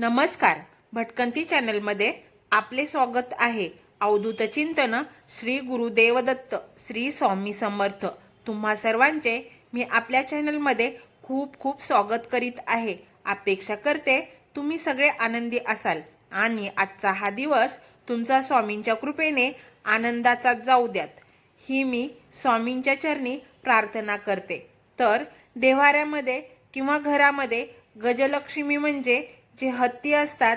नमस्कार. भटकंती चॅनलमध्ये आपले स्वागत आहे. अवधूत चिंतन श्री गुरुदेवदत्त श्री स्वामी समर्थ. तुम्हा सर्वांचे मी आपल्या चॅनलमध्ये खूप खूप स्वागत करीत आहे. अपेक्षा करते तुम्ही सगळे आनंदी असाल. आणि आजचा हा दिवस तुमचा स्वामींच्या कृपेने आनंदाचा जाऊ द्यात. ही मी स्वामींच्या चरणी प्रार्थना करते. तर देवाऱ्यामध्ये किंवा घरामध्ये गजलक्ष्मी म्हणजे जे हत्ती असतात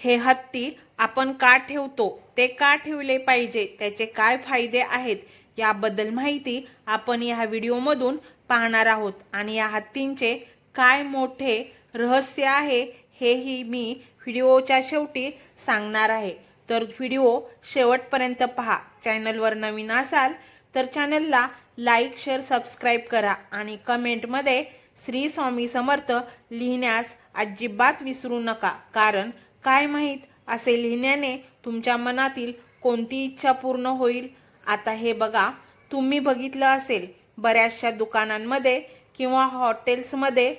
हे हत्ती आपण का ठेवतो ते का ठेवले पाहिजे त्याचे काय फायदे आहेत याबद्दल माहिती आपण या व्हिडिओमधून पाहणार आहोत. आणि या हत्तींचे काय मोठे रहस्य आहे हेही मी व्हिडिओच्या शेवटी सांगणार आहे. तर व्हिडिओ शेवटपर्यंत पहा. चॅनलवर नवीन असाल तर चॅनलला लाईक शेअर सबस्क्राईब करा. आणि कमेंटमध्ये श्री स्वामी समर्थ लिहिण्यास अजिबात विसरू नका. कारण काय माहीत असे लिहिण्याने तुमच्या मनातील कोणती इच्छा पूर्ण होईल. आता हे बघा. तुम्ही बघितलं असेल बऱ्याचशा दुकानांमध्ये किंवा हॉटेल्समध्ये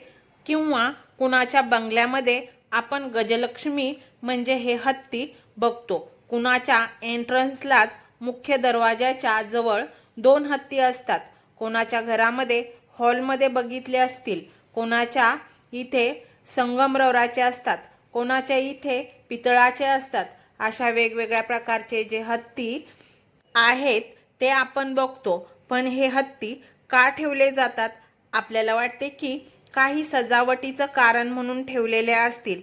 किंवा कुणाच्या बंगल्यामध्ये आपण गजलक्ष्मी म्हणजे हे हत्ती बघतो. कुणाच्या एंट्रन्सलाच मुख्य दरवाजाच्या जवळ दोन हत्ती असतात. कोणाच्या घरामध्ये हॉलमध्ये बघितले असतील. कोणाच्या इथे संगमरवराचे असतात. कोणाच्या इथे पितळाचे असतात. अशा वेगवेगळ्या प्रकारचे जे हत्ती आहेत ते आपण बघतो. पण हे हत्ती का ठेवले जातात? आपल्याला वाटते की काही सजावटीचं कारण म्हणून ठेवलेले असतील.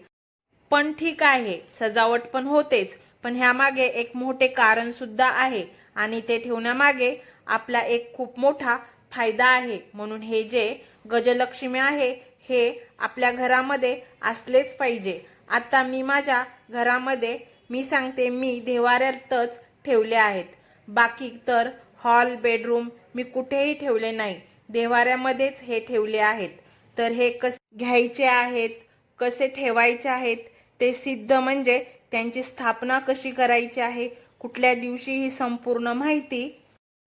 पण ठीक आहे सजावट पण होतेच. पण ह्यामागे एक मोठे कारण सुद्धा आहे. आणि ते ठेवण्यामागे आपला एक खूप मोठा फायदा आहे. म्हणून हे जे गजलक्ष्मी आहे हे आपल्या घरामध्ये असलेच पाहिजे. आता मी माझ्या घरामध्ये मी सांगते मी देवाऱ्यातच ठेवले आहेत. बाकी तर हॉल बेडरूम मी कुठेही ठेवले नाही. देवाऱ्यामध्येच हे ठेवले आहेत. तर हे कसे घ्यायचे आहेत? कसे ठेवायचे आहेत? ते सिद्ध म्हणजे त्यांची स्थापना कशी करायची आहे? कुठल्या दिवशी ही संपूर्ण माहिती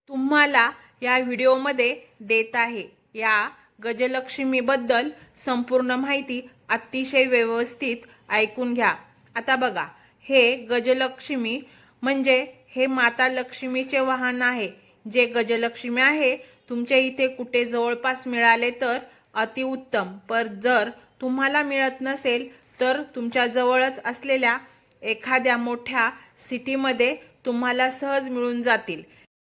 तुम्हाला या व्हिडिओमध्ये देत आहे. या गजलक्ष्मीबद्दल संपूर्ण माहिती अतिशय व्यवस्थित ऐकून घ्या. आता बघा हे गजलक्ष्मी म्हणजे हे माता लक्ष्मीचे वाहन आहे. जे गजलक्ष्मी आहे तुमच्या इथे कुठे जवळपास मिळाले तर अतिउत्तम पर जर तुम्हाला मिळत नसेल तर तुमच्या जवळच असलेल्या एखाद्या मोठ्या सिटीमध्ये तुम्हाला सहज मिळून जातील.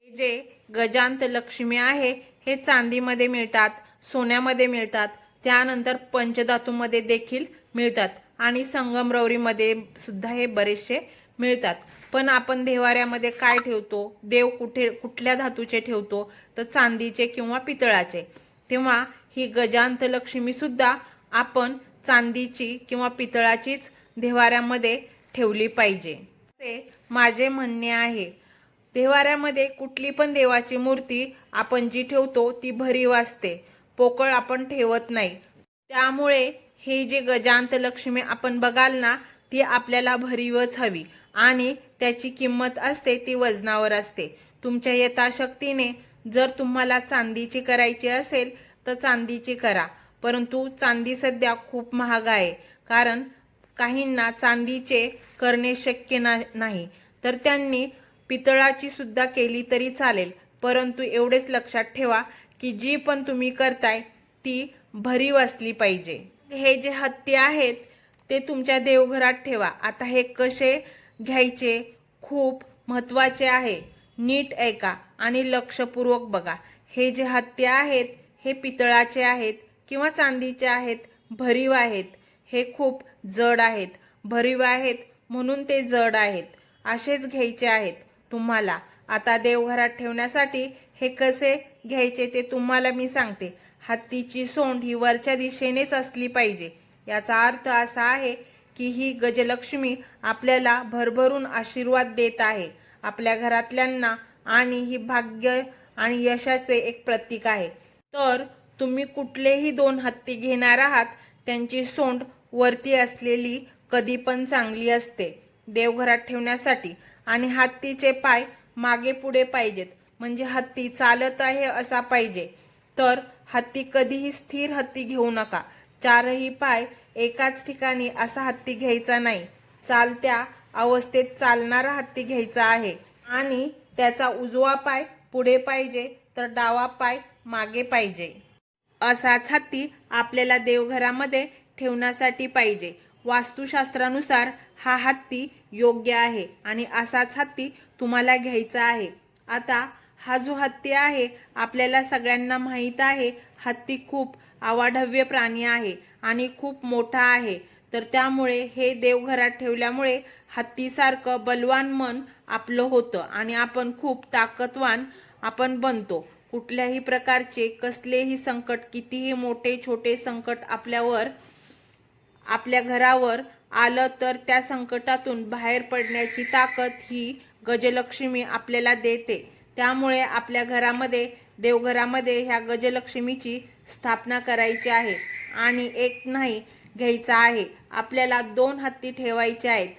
जे गजांत लक्ष्मी आहे हे चांदीमध्ये मिळतात. सोन्यामध्ये मिळतात. त्यानंतर पंचधातूमध्ये देखील मिळतात. आणि संगमरवरीमध्ये सुद्धा हे बरेचसे मिळतात. पण आपण देवाऱ्यामध्ये काय ठेवतो? देव कुठे कुठल्या धातूचे ठेवतो? तर चांदीचे किंवा पितळाचे. तेव्हा ही गजांत लक्ष्मीसुद्धा आपण चांदीची किंवा पितळाचीच देवाऱ्यामध्ये ठेवली पाहिजे. ते माझे म्हणणे आहे. देवाऱ्यामध्ये कुठली पण देवाची मूर्ती आपण जी ठेवतो ती भरीव असते. पोकळ आपण ठेवत नाही. त्यामुळे हे जे गजांत लक्ष्मी आपण बघाल ना ती आपल्याला भरीवच हवी आणि त्याची किंमत असते ती वजनावर असते. तुमच्या यथाशक्तीने जर तुम्हाला चांदीची करायची असेल तर चांदीची करा. परंतु चांदी सध्या खूप महाग आहे. कारण काहींना चांदीचे करणे शक्य ना नाही. तर त्यांनी पितळाची सुद्धा केली तरी चालेल. परंतु एवढेच लक्षात ठेवा की जी पण तुम्ही करताय ती भरीव असली पाहिजे. हे जे हत्ती आहेत ते तुमच्या देवघरात ठेवा. आता हे कसे घ्यायचे? खूप महत्त्वाचे आहे. नीट ऐका आणि लक्षपूर्वक बघा. हे जे हत्ती आहेत हे पितळाचे आहेत किंवा चांदीचे आहेत भरीव आहेत. हे खूप जड आहेत. भरीव आहेत म्हणून ते जड आहेत. असेच घ्यायचे आहेत तुम्हाला. आता देवघरात ठेवण्यासाठी हे कसे घ्यायचे ते तुम्हाला मी सांगते. हत्तीची सोंड ही वरच्या दिशेनेच असली पाहिजे. याचा अर्थ असा आहे की ही गजलक्ष्मी आपल्याला भरभरून आशीर्वाद देत आहे. आपल्या घरातल्यांना आणि ही भाग्य आणि यशाचे एक प्रतीक आहे. तर तुम्ही कुठलेही दोन हत्ती घेणार आहात त्यांची सोंड वरती असलेली कधी पण चांगली असते. देवघरात ठेवण्यासाठी आणि हत्तीचे पाय मागे पुढे पाहिजेत. म्हणजे हत्ती चालत आहे असा पाहिजे. तर हत्ती कधीही स्थिर हत्ती घेऊ नका. चारही पाय एकाच ठिकाणी असा हत्ती घ्यायचा नाही. चालत्या अवस्थेत चालणारा हत्ती घ्यायचा आहे. आणि त्याचा उजवा पाय पुढे पाहिजे तर डावा पाय मागे पाहिजे. असाच हत्ती आपल्याला देवघरामध्ये ठेवण्यासाठी पाहिजे. वास्तुशास्त्रानुसार हा हत्ती योग्य आहे. आणि असाच हत्ती तुम्हाला घ्यायचा आहे. आता हा जो हत्ती आहे आपल्याला सगळ्यांना माहीत आहे हत्ती खूप अवाढव्य प्राणी आहे आणि खूप मोठा आहे. तर त्यामुळे हे देवघरात ठेवल्यामुळे हत्तीसारखं बलवान मन आपलं होतं आणि आपण खूप ताकदवान आपण बनतो. कुठल्याही प्रकारचे कसलेही संकट कितीही मोठे छोटे संकट आपल्यावर आपल्या घरावर आलं तर त्या संकटातून बाहेर पडण्याची ताकद ही गजलक्ष्मी आपल्याला देते. त्यामुळे आपल्या घरामध्ये देवघरामध्ये ह्या गजलक्ष्मीची स्थापना करायची आहे. आणि एक नाही घ्यायचा आहे. आपल्याला दोन हत्ती ठेवायचे आहेत.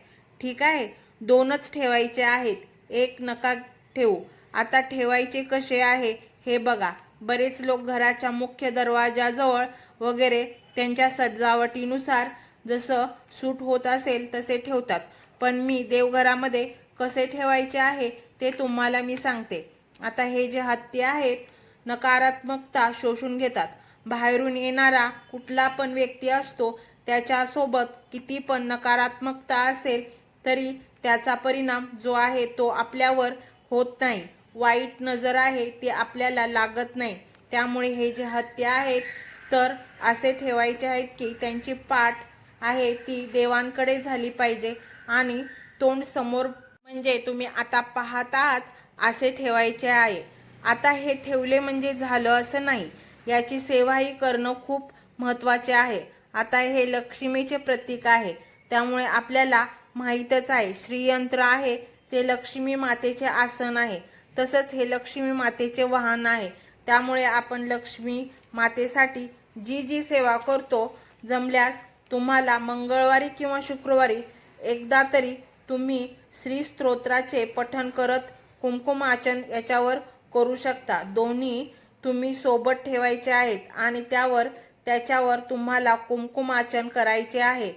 ठीक आहे? दोनच ठेवायचे आहेत. एक नका ठेवू. आता ठेवायचे कसे आहे हे बघा. बरेच लोक घराच्या मुख्य दरवाजाजवळ वगैरे त्यांच्या सजावटीनुसार जसं सूट होत असेल तसे ठेवतात. पण मी देवघरामध्ये कसे ठेवायचे आहे ते तुम्हाला मी सांगते. आता हे जे हत्ती आहेत नकारात्मकता शोषून घेतात. बाहेरून येणारा कुठला पण व्यक्ती असतो त्याच्यासोबत किती पण नकारात्मकता असेल तरी त्याचा परिणाम जो आहे तो आपल्यावर होत नाही. वाईट नजर आहे ती आपल्याला लागत नाही. त्यामुळे हे जे हत्या आहेत तर असे ठेवायचे आहेत की त्यांची पाठ आहे ती देवांकडे झाली पाहिजे आणि तोंड समोर म्हणजे तुम्ही आता पाहत आहात असे ठेवायचे आहे. आता हे ठेवले म्हणजे झालं असं नाही. याची सेवाही करणं खूप महत्त्वाचे आहे. आता हे लक्ष्मीचे प्रतीक आहे. त्यामुळे आपल्याला माहीतच आहे. श्रीयंत्र आहे. ते लक्ष्मी मातेचे आसन आहे. तसंच हे लक्ष्मी मातेचे वाहन आहे. त्यामुळे आपण लक्ष्मी मातेसाठी जी जी सेवा करतो जमल्यास तुम्हाला मंगळवारी किंवा शुक्रवारी एकदा तरी तुम्ही श्री स्तोत्राचे पठण करत कुमकुमाचन याच्यावर करू शकता. दोन्ही तुम्ही सोबत ठेवायचे आहेत आणि त्यावर त्याच्यावर तुम्हाला कुमकुमाचन करायचे आहे.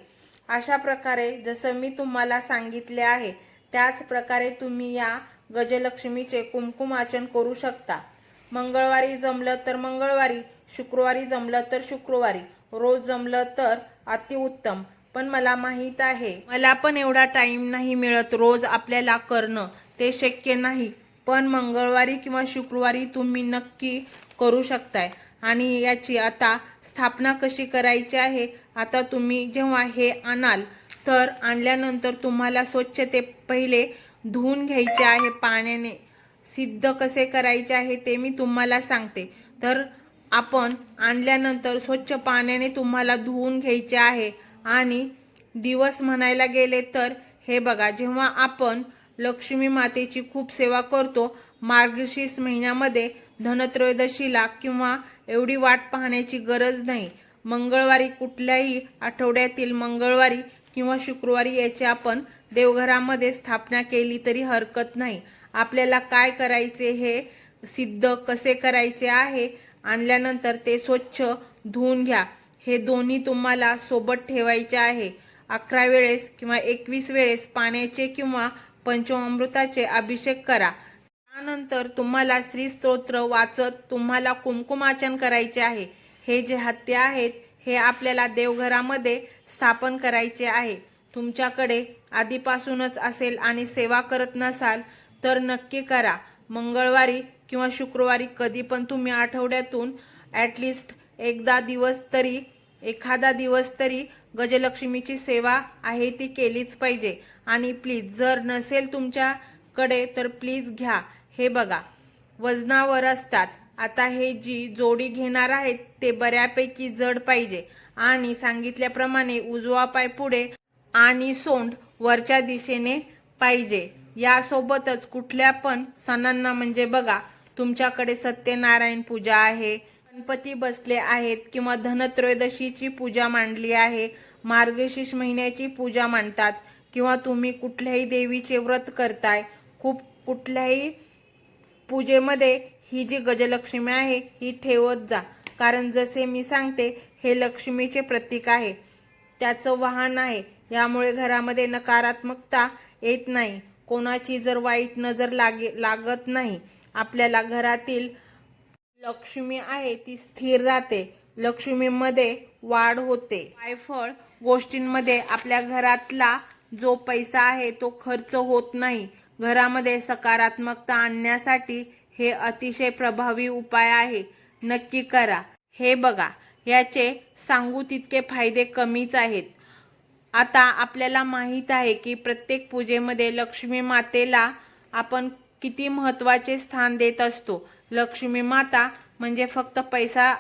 अशा प्रकारे जसं मी तुम्हाला सांगितले आहे त्याच प्रकारे तुम्ही या गजलक्ष्मीचे कुमकुमाचन करू शकता. मंगळवारी जमलं तर मंगळवारी शुक्रवारी जमलं तर शुक्रवारी रोज जमलं तर अतिउत्तम. पण मला माहीत आहे. मला पण एवढा टाइम नाही मिळत रोज आपल्याला करणं. ते शक्य नाही. पण मंगळवारी किंवा शुक्रवारी तुम्ही नक्की करू शकताय. आणि याची आता स्थापना कशी करायची आहे? आता तुम्ही जेव्हा हे आणाल तर आणल्यानंतर तुम्हाला स्वच्छ ते पहिले धुवून घ्यायचे आहे पाण्याने सिद्ध कसे करायचे आहे ते मी तुम्हाला सांगते. तर आपण आणल्यानंतर स्वच्छ पाण्याने तुम्हाला धुवून घ्यायचे आहे. आणि दिवस म्हणायला गेले तर हे बघा जेव्हा आपण लक्ष्मी मातेची खूप सेवा करतो मार्गशीर्ष महिन्यामध्ये धनत्रयोदशीला किंवा एवढी वाट पाहण्याची गरज नाही. मंगळवारी कुठल्याही आठवड्यातील मंगळवारी किंवा शुक्रवारी याची आपण देवघरामध्ये स्थापना केली तरी हरकत नाही. आपल्याला काय करायचे हे सिद्ध कसे करायचे आहे आणल्यानंतर ते स्वच्छ धुवून घ्या. हे दोन्ही तुम्हाला सोबत ठेवायचे आहे. अकरा वेळेस किंवा एकवीस वेळेस पाण्याचे किंवा पंचामृताचे अभिषेक करा. त्यानंतर तुम्हाला श्री स्तोत्र वाचत तुम्हाला कुमकुमाचन करायचे आहे. हे जे हत्ते आहेत हे आपल्याला देवघरामध्ये स्थापन करायचे आहे. तुमच्याकडे आधीपासूनच असेल आणि सेवा करत नसाल तर नक्की करा. मंगळवारी किंवा शुक्रवारी कधी पण तुम्ही आठवड्यातून ॲटलिस्ट एकदा दिवस तरी एखादा दिवस तरी गजलक्ष्मीची सेवा आहे ती केलीच पाहिजे. आणि प्लीज जर नसेल तुमच्याकडे तर प्लीज घ्या. हे बघा वजनावर असतात. आता हे जी जोडी घेणार आहेत ते बऱ्यापैकी जड पाहिजे. आणि सांगितल्याप्रमाणे उजवा पाय पुढे आणि सोंड वरच्या दिशेने पाहिजे. यासोबतच कुठल्या पण सणांना म्हणजे बघा तुमच्याकडे सत्यनारायण पूजा आहे गणपती बसले आहेत किंवा धनत्रयोदशीची पूजा मांडली आहे मार्गशीर्ष महिन्याची पूजा मांडतात किंवा तुम्ही कुठल्याही देवीचे व्रत करताय खूप कुठल्याही पूजेमध्ये ही जी गजलक्ष्मी आहे ही ठेवत जा. कारण जसे मी सांगते हे लक्ष्मीचे प्रतीक आहे. त्याचं वाहन आहे. यामुळे घरामध्ये नकारात्मकता येत नाही. कोणाची जर वाईट नजर लागे लागत नाही. आपल्याला घरातील लक्ष्मी आहे ती स्थिर राहते. लक्ष्मीमध्ये वाढ होते. वायफळ गोष्टींमध्ये आपल्या घरातला जो पैसा आहे तो खर्च होत नाही. घरामध्ये सकारात्मकता आणण्यासाठी हे अतिशय प्रभावी उपाय आहे. नक्की करा. हे बघा याचे सांगू तितके फायदे कमीच आहेत. आता आपल्याला माहीत आहे की प्रत्येक पूजेमध्ये लक्ष्मी मातेला आपण किती महत्त्वाचे स्थान देत असतो. लक्ष्मी माता म्हणजे फक्त पैसा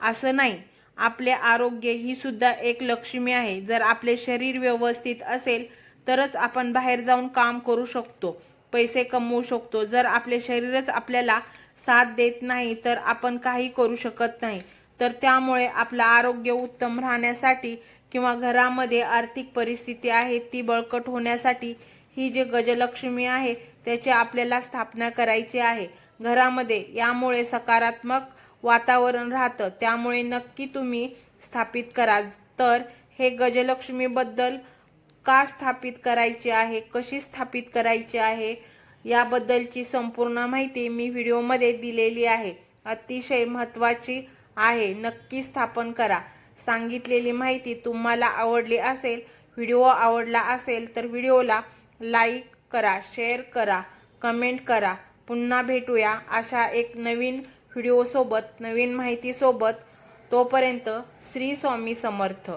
असं नाही. आपले आरोग्य ही सुद्धा एक लक्ष्मी आहे. जर आपले शरीर व्यवस्थित असेल तरच आपण बाहेर जाऊन काम करू शकतो पैसे कमवू शकतो. जर आपले शरीरच आपल्याला साथ देत नाही तर आपण काही करू शकत नाही. तर त्यामुळे आपलं आरोग्य उत्तम राहण्यासाठी किंवा घरामध्ये आर्थिक परिस्थिती आहे ती बळकट होण्यासाठी ही जे गजलक्ष्मी आहे त्याची आपल्याला स्थापना करायची आहे. घरामध्ये. यामुळे सकारात्मक वातावरण राहतं. त्यामुळे नक्की तुम्ही स्थापित करा तर हे गजलक्ष्मीबद्दल का स्थापित करायचे आहे? कशी स्थापित करायची आहे? याबद्दलची संपूर्ण माहिती मी व्हिडिओमध्ये दिलेली आहे. अतिशय महत्त्वाची आहे. नक्की स्थापन करा. सांगितलेली माहिती तुम्हाला आवडली असेल व्हिडिओ आवडला असेल तर व्हिडिओला लाईक करा शेअर करा कमेंट करा. पुन्हा भेटूया अशा एक नवीन व्हिडिओसोबत नवीन माहितीसोबत. तोपर्यंत श्री स्वामी समर्थ.